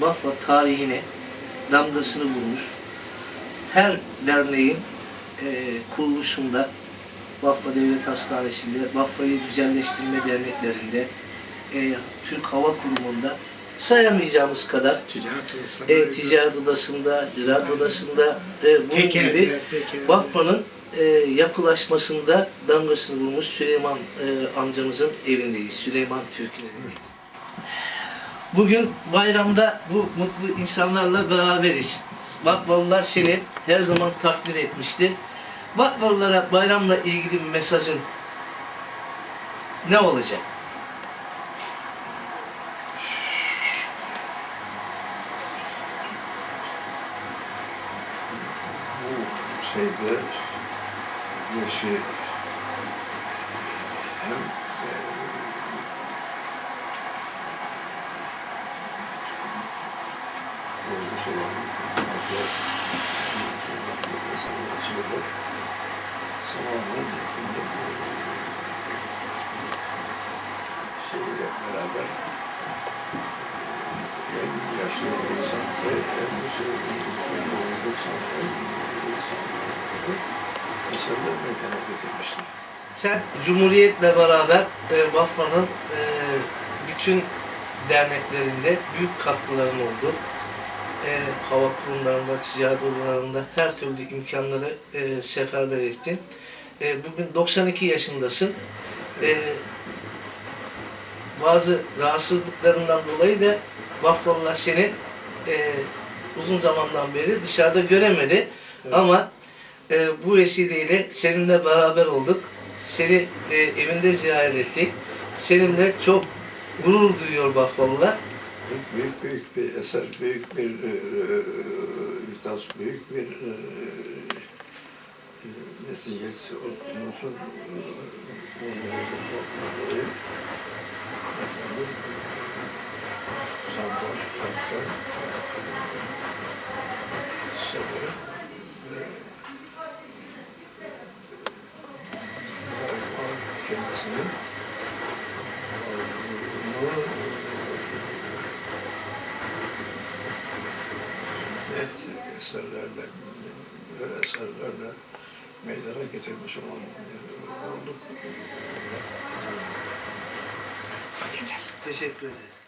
Bafra tarihine damgasını vurmuş. Her derneğin e, kuruluşunda Bafra Devlet Hastanesi'nde, Bafra'yı güzelleştirme derneklerinde, e, Türk Hava Kurumu'nda sayamayacağımız kadar Ticaret odasında. e, ticaret odasında, ziraat odasında e, bunun gibi. Bafra'nın e, yapılaşmasında damgasını vurmuş Süleyman e, amcamızın evindeyiz. Süleyman Türk'ün evindeyiz. Bugün bayramda bu mutlu insanlarla beraberiz. Bakvalılar seni her zaman takdir etmiştir. Bakvalılara bayramla ilgili bir mesajın ne olacak? bu şeyde yaşı hem e, olmuş olan madde olmuş olan bu insanlar içinde zamanın yakında bu şeyle beraber hem yaşlı insanları hem de şey insanları insanlar meydana getirmişler. Sen Cumhuriyet'le beraber e, Bafra'nın e, bütün derneklerinde büyük katkıların oldu. E, hava kurumlarında, ticaret odalarında her türlü imkanları e, seferber ettin. E, bugün 92 yaşındasın. E, bazı rahatsızlıklarından dolayı da Bafralılar seni e, uzun zamandan beri dışarıda göremedi. Ama e, bu vesileyle seninle beraber olduk. Seni e, evinde ziyaret ettik. Seninle çok gurur duyuyor Bafralılar. Büyük, büyük, büyük bir eser, büyük bir e, e, ihtas, büyük bir e, e, mesiyet e, dolayı efendim Sambon, Tank'tan sanırım e, galiba kendisinin eserlerle, böyle eserlerle meydana getirmiş olan olduk. Teşekkür ederiz.